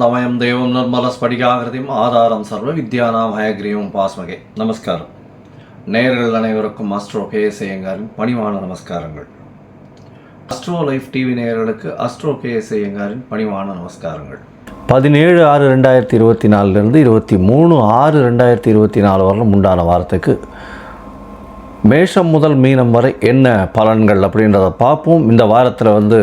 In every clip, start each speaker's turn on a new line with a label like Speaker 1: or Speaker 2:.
Speaker 1: ஞானானந்தமயம் தேவம் நிர்மலஸ்படிகாகிருதியும் ஆதாரம் சர்வ வித்யானாம் ஹயக்ரீவம் பாஸ்மகே நமஸ்காரம் நேயர்கள் அனைவருக்கும் அஸ்ட்ரோ கே ஐயங்காரின் பணிவான நமஸ்காரங்கள் அஸ்ட்ரோ லைஃப் டிவி நேயர்களுக்கு அஸ்ட்ரோ கே ஐயங்காரின் பணிவான நமஸ்காரங்கள் பதினேழு ஆறு ரெண்டாயிரத்தி இருபத்தி நாலுலேருந்து இருபத்தி மூணு ஆறு ரெண்டாயிரத்தி இருபத்தி நாலு வரலும் உண்டான வாரத்துக்கு மேஷம் முதல் மீனம் வரை என்ன பலன்கள் அப்படின்றத பார்ப்போம் இந்த வாரத்தில் வந்து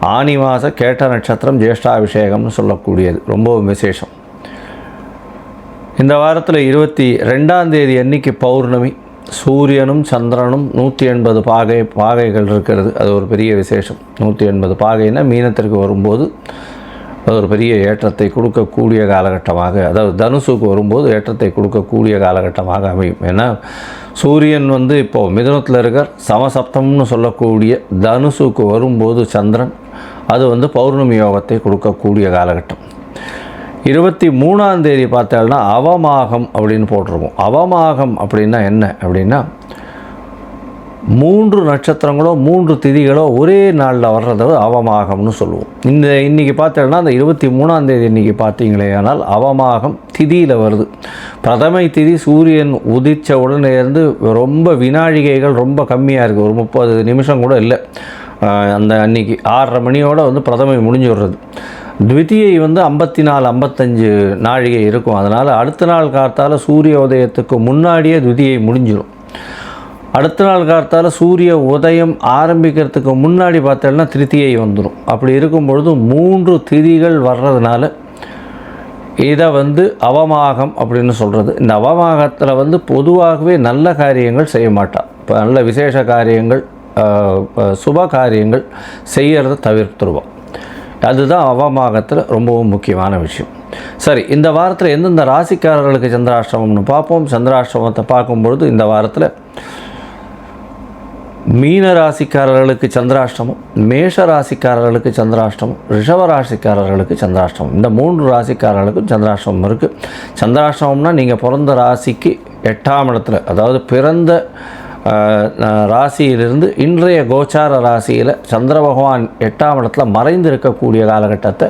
Speaker 1: ஆனி மாத கேட்ட நட்சத்திரம் ஜேஷ்டாபிஷேகம்னு சொல்லக்கூடியது. ரொம்பவும் விசேஷம். இந்த வாரத்தில் இருபத்தி ரெண்டாம் தேதி அன்னைக்கு பௌர்ணமி. சூரியனும் சந்திரனும் நூற்றி எண்பது பாகை பாகைகள் இருக்கிறது. அது ஒரு பெரிய விசேஷம். நூற்றி எண்பது பாகைன்னா மீனத்திற்கு வரும்போது அது ஒரு பெரிய ஏற்றத்தை கொடுக்கக்கூடிய காலகட்டமாக அதாவது தனுசுக்கு வரும்போது ஏற்றத்தை கொடுக்கக்கூடிய காலகட்டமாக அமையும். ஏன்னா சூரியன் வந்து இப்போது மிதுனத்தில் இருக்கார். சமசப்தம்னு சொல்லக்கூடிய தனுசுக்கு வரும்போது சந்திரன் அது வந்து பௌர்ணமி யோகத்தை கொடுக்கக்கூடிய காலகட்டம். இருபத்தி மூணாம் தேதி பார்த்தோம்னா அவமாகம் அப்படின்னு போட்டிருக்கோம். அவமாகம் அப்படின்னா என்ன? அப்படின்னா மூன்று நட்சத்திரங்களோ மூன்று திதிகளோ ஒரே நாளில் வர்றத அவமாகம்னு சொல்லுவோம். இந்த இன்றைக்கி பார்த்தோன்னா அந்த இருபத்தி மூணாம் தேதி இன்றைக்கி பார்த்தீங்களே ஆனால் அவமாகம் திதியில் வருது. பிரதமை திதி சூரியன் உதித்த உடனே இருந்து ரொம்ப வினாழிகைகள் ரொம்ப கம்மியாக இருக்குது ஒரு முப்பது நிமிஷம் கூட இல்லை. அந்த அன்னைக்கு ஆறரை மணியோடு வந்து பிரதமை முடிஞ்சு விடுறது. த்விதியை வந்து ஐம்பத்தி நாலு ஐம்பத்தஞ்சு நாழிகை இருக்கும். அதனால் அடுத்த நாள் காத்தால் சூரிய உதயத்துக்கு முன்னாடியே த்விதியை முடிஞ்சிடும் அடுத்த நாள் காத்தால சூரிய உதயம் ஆரம்பிக்கிறதுக்கு முன்னாடி பார்த்தோம்னா திருத்தியை வந்துடும். அப்படி இருக்கும் பொழுது மூன்று திதிகள் வர்றதுனால இதை வந்து அவமாகம் அப்படின்னு சொல்கிறது இந்த அவமாகத்தில் வந்து பொதுவாகவே நல்ல காரியங்கள் செய்ய மாட்டான் இப்போ நல்ல விசேஷ காரியங்கள் சுப காரியங்கள் செய்கிறத தவிர்த்துருவோம் அதுதான் அவமாகத்தில் ரொம்பவும் முக்கியமான விஷயம். சரி இந்த வாரத்தில் எந்தெந்த ராசிக்காரர்களுக்கு சந்திராஷ்டிரமம்னு பார்ப்போம். சந்திராஷ்டிரமத்தை பார்க்கும்பொழுது இந்த வாரத்தில் மீன ராசிக்காரர்களுக்கு சந்திராஷ்டமம் மேஷ ராசிக்காரர்களுக்கு சந்திராஷ்டமம் ரிஷப ராசிக்காரர்களுக்கு சந்திராஷ்டமம். இந்த மூன்று ராசிக்காரர்களுக்கும் சந்திராஷ்டமம் இருக்குது சந்திராஷ்டமம்னா நீங்கள் பிறந்த ராசிக்கு எட்டாம் இடத்துல அதாவது பிறந்த ராசியிலிருந்து இன்றைய கோச்சார ராசியில் சந்திர பகவான் எட்டாம் இடத்துல மறைந்து இருக்கக்கூடிய காலகட்டத்தை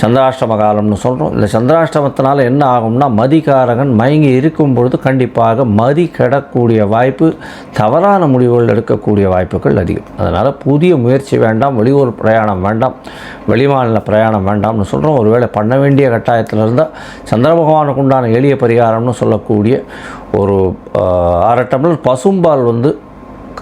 Speaker 1: சந்திராஷ்டம காலம்னு சொல்கிறோம் இந்த சந்திராஷ்டமத்தினால என்ன ஆகும்னா மதிகாரகன் மயங்கி இருக்கும் பொழுது கண்டிப்பாக மதி கெடக்கூடிய வாய்ப்பு தவறான முடிவுகள் எடுக்கக்கூடிய வாய்ப்புகள் அதிகம். அதனால் புதிய முயற்சி வேண்டாம் வெளியூர் பிரயாணம் வேண்டாம் வெளிமாநில பிரயாணம் வேண்டாம்னு சொல்கிறோம் ஒருவேளை பண்ண வேண்டிய கட்டாயத்தில் இருந்தால் சந்திர பகவானுக்கு உண்டான எளிய பரிகாரம்னு சொல்லக்கூடிய ஒரு அரை டம்ளர் பசும்பால் வந்து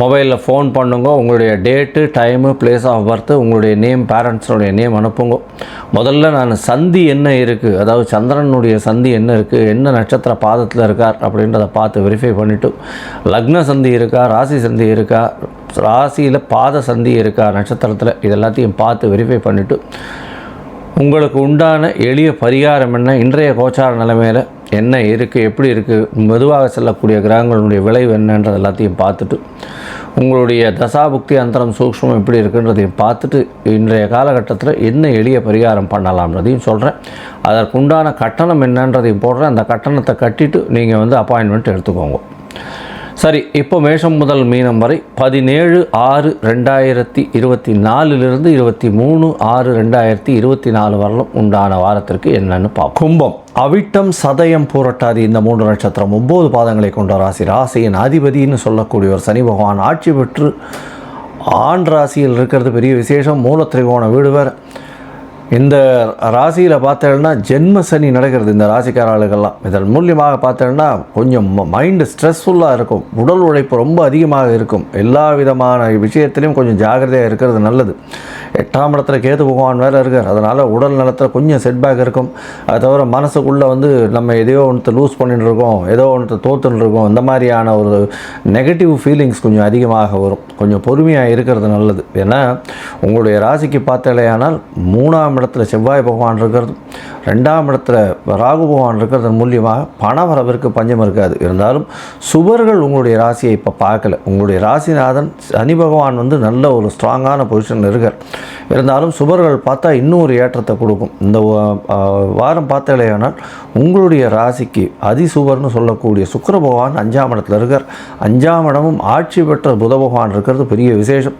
Speaker 1: மொபைலில் ஃபோன் பண்ணுங்க உங்களுடைய date time place of birth உங்களுடைய நேம் பேரண்ட்ஸோடைய நேம் அனுப்புங்க. முதல்ல நான் சந்தி என்ன இருக்குது அதாவது சந்திரனுடைய சந்தி என்ன இருக்குது என்ன நட்சத்திர பாதத்தில் இருக்கார் அப்படின்றத பார்த்து வெரிஃபை பண்ணிவிட்டு லக்ன சந்தி இருக்கா ராசி சந்தி இருக்கா ராசியில் பாத சந்தி இருக்கா நட்சத்திரத்தில் இது எல்லாத்தையும் பார்த்து வெரிஃபை பண்ணிவிட்டு உங்களுக்கு உண்டான எளிய பரிகாரம் என்ன இன்றைய கோச்சார நிலைமையில் என்ன இருக்குது எப்படி இருக்குது மெதுவாக செல்லக்கூடிய கிரகங்களுடைய விளைவு என்னன்றது எல்லாத்தையும் பார்த்துட்டு உங்களுடைய தசாபுக்தி அந்தரம் சூக்ஷ்மம் எப்படி இருக்குன்றதையும் பார்த்துட்டு இன்றைய காலகட்டத்தில் என்ன எளிய பரிகாரம் பண்ணலாம்ன்றதையும் சொல்கிறேன் அதற்குண்டான கட்டணம் என்னன்றதையும் போடுறேன். அந்த கட்டணத்தை கட்டிட்டு நீங்கள் வந்து அப்பாயின்மெண்ட் எடுத்துக்கோங்க. சரி இப்போ மேஷம் முதல் மீனம் வரை பதினேழு ஆறு ரெண்டாயிரத்தி இருபத்தி நாலுலேருந்து இருபத்தி மூணு ஆறு ரெண்டாயிரத்தி இருபத்தி நாலு வரலும் உண்டான வாரத்திற்கு என்னன்னு பார்ப்போம். கும்பம். அவிட்டம் சதயம் பூரட்டாதி இந்த மூன்று நட்சத்திரம் ஒம்பது பாதங்களை கொண்ட ராசி. ராசியின் அதிபதின்னு சொல்லக்கூடிய ஒரு சனி பகவான் ஆட்சி பெற்று ஆண் ராசியில் இருக்கிறது பெரிய விசேஷம். மூல திரிகோண வீடு வேறு இந்த ராசியில் பார்த்தேன்னா ஜென்ம சனி நடக்கிறது இந்த ராசிக்கார ஆளுகள்லாம் இதன் மூலியமாக பார்த்தேன்னா கொஞ்சம் மைண்டு ஸ்ட்ரெஸ்ஃபுல்லாக இருக்கும். உடல் உழைப்பு ரொம்ப அதிகமாக இருக்கும். எல்லா விதமான விஷயத்திலையும் கொஞ்சம் ஜாகிரதையாக இருக்கிறது நல்லது. எட்டாம் இடத்துல கேது பகவான் வேறு இருக்கார். அதனால் உடல் நலத்தில் கொஞ்சம் செட்பேக் இருக்கும். அது தவிர மனசுக்குள்ளே வந்து நம்ம எதையோ ஒன்று லூஸ் பண்ணிட்டு இருக்கோம். ஏதோ ஒன்று தோத்துன்னு இருக்கோம். இந்த மாதிரியான ஒரு நெகட்டிவ் ஃபீலிங்ஸ் கொஞ்சம் அதிகமாக வரும். கொஞ்சம் பொறுமையாக இருக்கிறது நல்லது. ஏன்னா உங்களுடைய ராசிக்கு பார்த்தாலேயானால் மூணாம் இடத்துல செவ்வாய் பகவான் இருக்கிறது ரெண்டாம் இடத்துல ராகு பகவான் இருக்கிறது மூலியமாக பண வரவிற்கு பஞ்சம் இருக்காது. இருந்தாலும் சுவர்கள் உங்களுடைய ராசியை இப்போ பார்க்கல. உங்களுடைய ராசிநாதன் சனி பகவான் வந்து நல்ல ஒரு ஸ்ட்ராங்கான பொசிஷனில் இருக்கார். இருந்தாலும் சுவர்கள் பார்த்தா இன்னும் ஒரு ஏற்றத்தை கொடுக்கும். இந்த வாரம் பார்த்தாலேயானால் உங்களுடைய ராசிக்கு அதிசுவர்னு சொல்லக்கூடிய சுக்கர பகவான் அஞ்சாம் இடத்துல இருக்கார். அஞ்சாம் இடமும் ஆட்சி பெற்ற புத பகவான் இருக்கிறது பெரிய விசேஷம்.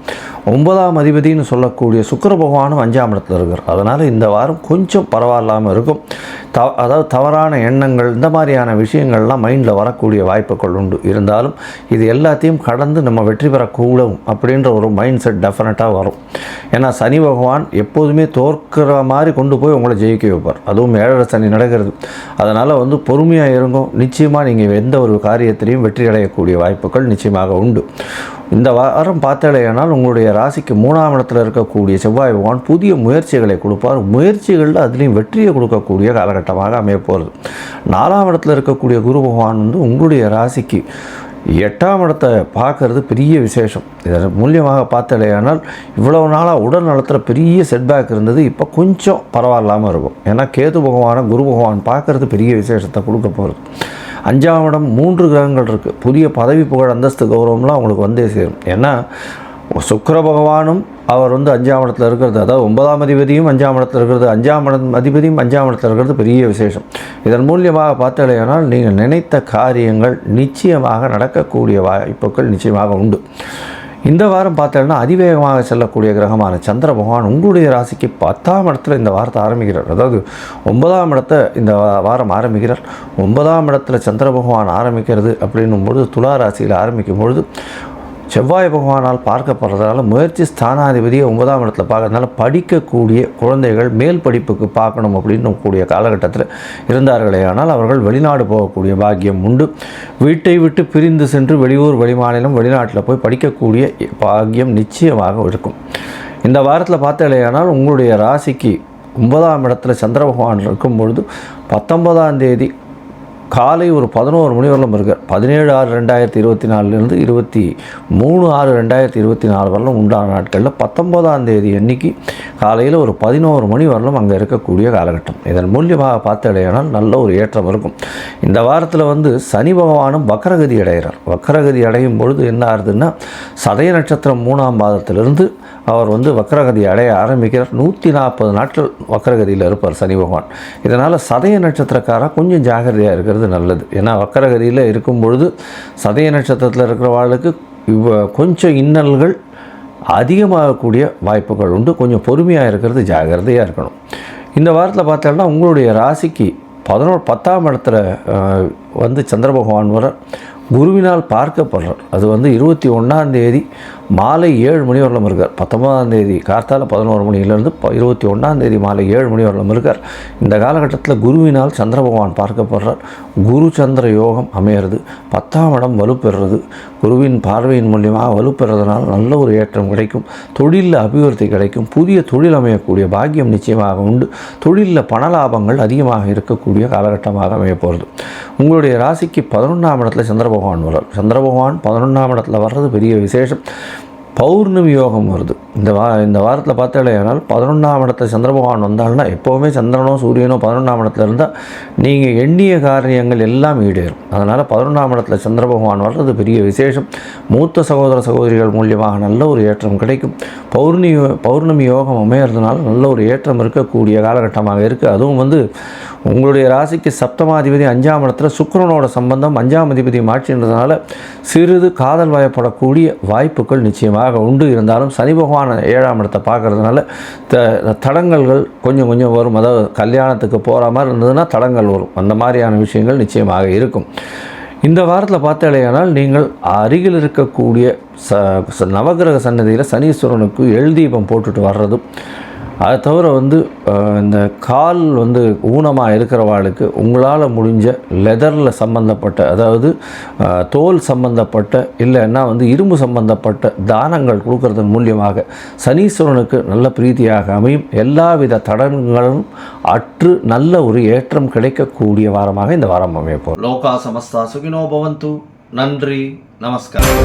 Speaker 1: ஒன்பதாம் அதிபதினு சொல்லக்கூடிய சுக்கிர பகவானும் அஞ்சாம் இடத்துல இருக்கார். அதனால் இந்த வாரம் கொஞ்சம் பரவாயில்லாமல் இருக்கும். த அதாவது தவறான எண்ணங்கள் இந்த மாதிரியான விஷயங்கள்லாம் மைண்டில் வரக்கூடிய வாய்ப்புகள் உண்டு. இருந்தாலும் இது எல்லாத்தையும் கடந்து நம்ம வெற்றி பெறக்கூடும் அப்படின்ற ஒரு மைண்ட் செட் டெஃபினட்டாக வரும். ஏன்னா சனி பகவான் எப்போதுமே தோற்கிற மாதிரி கொண்டு போய் உங்களை ஜெயிக்க வைப்பார். அதுவும் ஏழரை சனி நடக்கிறது. அதனால் வந்து பொறுமையாக இருங்கும் நிச்சயமாக நீங்கள் எந்த ஒரு காரியத்திலையும் வெற்றி அடையக்கூடிய வாய்ப்புகள் நிச்சயமாக உண்டு. இந்த வாரம் பார்த்தாலேயானால் உங்களுடைய ராசிக்கு மூணாம் இடத்துல இருக்கக்கூடிய செவ்வாய் பகவான் புதிய முயற்சிகளை கொடுப்பார். முயற்சிகளில் அதுலேயும் வெற்றியை கொடுக்கக்கூடிய காலகட்டமாக அமையப்போகிறது நாலாம் இடத்துல இருக்கக்கூடிய குரு பகவான் வந்து உங்களுடைய ராசிக்கு எட்டாம் இடத்தை பார்க்கறது பெரிய விசேஷம். இதன் மூலியமாக பார்த்தலையானால் இவ்வளவு நாளாக உடல் நலத்தில் பெரிய செட்பேக் இருந்தது. இப்போ கொஞ்சம் பரவாயில்லாமல் இருக்கும். ஏன்னா கேது பகவானை குரு பகவான் பார்க்கறது பெரிய விசேஷத்தை கொடுக்க போகிறது அஞ்சாம் இடம் மூன்று கிரகங்கள் இருக்குது புதிய பதவி புகழ் அந்தஸ்து கௌரவம்லாம் அவங்களுக்கு வந்தே சேரும். ஏன்னா சுக்கர பகவானும் அவர் வந்து அஞ்சாம் இடத்துல இருக்கிறது. அதாவது ஒன்பதாம் அதிபதியும் அஞ்சாம் இடத்துல இருக்கிறது. அஞ்சாம் இடம் அதிபதியும் அஞ்சாம் இடத்துல இருக்கிறது பெரிய விசேஷம். இதன் மூலியமாக பார்த்தாலேயானால் நீங்கள் நினைத்த காரியங்கள் நிச்சயமாக நடக்கக்கூடிய வாய்ப்புகள் நிச்சயமாக உண்டு. இந்த வாரம் பார்த்தோம்னா அதிவேகமாக செல்லக்கூடிய கிரகமான சந்திர பகவான் உங்களுடைய ராசிக்கு பத்தாம் இடத்துல இந்த வாரத்தை ஆரம்பிக்கிறார். அதாவது ஒன்பதாம் இடத்தை இந்த வாரம் ஆரம்பிக்கிறார். ஒன்பதாம் இடத்துல சந்திர பகவான் ஆரம்பிக்கிறது அப்படின்னும் பொழுது துலா ராசியில் ஆரம்பிக்கும் பொழுது செவ்வாய் பகவானால் பார்க்கப்படுறதால முயற்சி ஸ்தானாதிபதியை ஒன்பதாம் இடத்துல பார்க்கறதுனால படிக்கக்கூடிய குழந்தைகள் மேல் படிப்புக்கு பார்க்கணும் அப்படின்னு கூடிய காலகட்டத்தில் இருந்தார்களே. ஆனால் அவர்கள் வெளிநாடு போகக்கூடிய பாக்கியம் உண்டு. வீட்டை விட்டு பிரிந்து சென்று வெளியூர் வெளிமாநிலம் வெளிநாட்டில் போய் படிக்கக்கூடிய பாக்கியம் நிச்சயமாக இருக்கும். இந்த வாரத்தில் பார்த்தாலேயானால் உங்களுடைய ராசிக்கு ஒன்பதாம் இடத்துல சந்திர பகவான் இருக்கும் பொழுது பத்தொன்பதாம் தேதி காலை ஒரு பதினோரு மணி வரலும் இருக்கார் பதினேழு ஆறு ரெண்டாயிரத்தி இருபத்தி நாலுலேருந்து இருபத்தி மூணு ஆறு ரெண்டாயிரத்தி இருபத்தி நாலு வரலும் உண்டான நாட்களில் பத்தொன்பதாம் தேதி அன்னைக்கு காலையில் ஒரு பதினோரு மணி வரலும் அங்கே இருக்கக்கூடிய காலகட்டம். இதன் மூலியமாக பார்த்தடையானால் நல்ல ஒரு ஏற்றம் இருக்கும். இந்த வாரத்தில் வந்து சனி பகவானும் வக்கரகதி அடைகிறார். வக்கரகதி அடையும் பொழுது என்ன ஆகுதுன்னா சதய நட்சத்திரம் மூணாம் மாதத்திலிருந்து அவர் வந்து வக்கரகதி அடைய ஆரம்பிக்கிறார். நூற்றி நாற்பது நாட்கள் வக்கரகதியில் இருப்பார் சனி பகவான். இதனால் சதய நட்சத்திரக்காரர் கொஞ்சம் ஜாகிரதையாக இருக்கிறது. நல்லது. ஏன்னா வக்கரகதியில் இருக்கும் பொழுது சதய நட்சத்திரத்தில் இருக்கிறவாளுக்கு இவ கொஞ்சம் இன்னல்கள் அதிகமாகக்கூடிய வாய்ப்புகள் உண்டு. கொஞ்சம் பொறுமையாக இருக்கிறது ஜாகிரதையாக இருக்கணும். இந்த வாரத்தில் பார்த்தோம்னா உங்களுடைய ராசிக்கு பதினோரு பத்தாம் இடத்துல வந்து சந்திர பகவான் வர குருவினால் பார்க்கப்படுறார். அது வந்து இருபத்தி ஒன்றாம் தேதி மாலை ஏழு மணி வரலும் இருக்கார். பத்தொன்பதாம் தேதி கார்த்தால பதினோரு மணியிலேருந்து இருபத்தி ஒன்றாம் தேதி மாலை ஏழு மணி வரலும் இருக்கார். இந்த காலகட்டத்தில் குருவினால் சந்திர பகவான் பார்க்கப்படுறார். குரு சந்திர யோகம் அமையிறது பத்தாம் இடம் வலுப்பெறுறது. குருவின் பார்வையின் மூலியமாக வலுப்பெறதுனால் நல்ல ஒரு ஏற்றம் கிடைக்கும். தொழிலில் அபிவிருத்தி கிடைக்கும். புதிய தொழில் அமையக்கூடிய பாக்கியம் நிச்சயமாக உண்டு. தொழிலில் பண லாபங்கள் அதிகமாக இருக்கக்கூடிய காலகட்டமாக அமைய போகிறது உங்களுடைய ராசிக்கு பதினொன்றாம் இடத்துல சந்திர பகவான் வர்றார். சந்திர பகவான் பதினொன்றாம் இடத்துல வர்றது பெரிய விசேஷம். பௌர்ணமி யோகம் வருது. இந்த வா இந்த வாரத்தில் பார்த்தாலேயானால் பதினொன்றாம் இடத்துல சந்திர பகவான் வந்தால்னா எப்போவுமே சந்திரனோ சூரியனோ பதினொன்றாம் இடத்துல இருந்தால் நீங்கள் எண்ணிய காரியங்கள் எல்லாம் ஈடேறும். அதனால் பதினொன்றாம் இடத்துல சந்திர பகவான் வர்றது பெரிய விசேஷம். மூத்த சகோதர சகோதரிகள் மூலியமாக நல்ல ஒரு ஏற்றம் கிடைக்கும். பௌர்ணமி பௌர்ணமி யோகம் அமையறதுனால நல்ல ஒரு ஏற்றம் இருக்கக்கூடிய காலகட்டமாக இருக்குது அதுவும் வந்து உங்களுடைய ராசிக்கு சப்தமாதிபதி அஞ்சாம் இடத்துல சுக்கரனோட சம்பந்தம் அஞ்சாம் அதிபதி மாற்றின்றதுனால சிறிது காதல் வயப்படக்கூடிய வாய்ப்புகள் நிச்சயமாக உண்டு. இருந்தாலும் சனி பகவான் ஏழாம் இடத்தை பார்க்கறதுனால த தடங்கல்கள் கொஞ்சம் கொஞ்சம் வரும். அதாவது கல்யாணத்துக்கு போகிற மாதிரி இருந்ததுன்னா தடங்கள் வரும். அந்த மாதிரியான விஷயங்கள் நிச்சயமாக இருக்கும். இந்த வாரத்தில் பார்த்தாலேயானால் நீங்கள் அருகில் இருக்கக்கூடிய ச நவகிரக சன்னதியில் சனீஸ்வரனுக்கு எழுதீபம் போட்டுட்டு வர்றதும் அதை தவிர வந்து இந்த கால் வந்து ஊனமாக இருக்கிறவாளுக்கு உங்களால் முடிஞ்ச லெதரில் சம்மந்தப்பட்ட அதாவது தோல் சம்மந்தப்பட்ட இல்லைன்னா வந்து இரும்பு சம்மந்தப்பட்ட தானங்கள் கொடுக்கறதன் மூலியமாக சனீஸ்வரனுக்கு நல்ல பிரீதியாக அமையும். எல்லாவித தடன்களும் அற்று நல்ல ஒரு ஏற்றம் கிடைக்கக்கூடிய வாரமாக இந்த வாரம் அமைப்போம் லோகா சமஸ்தா சுகினோ பவந்து. நன்றி. நமஸ்காரம்.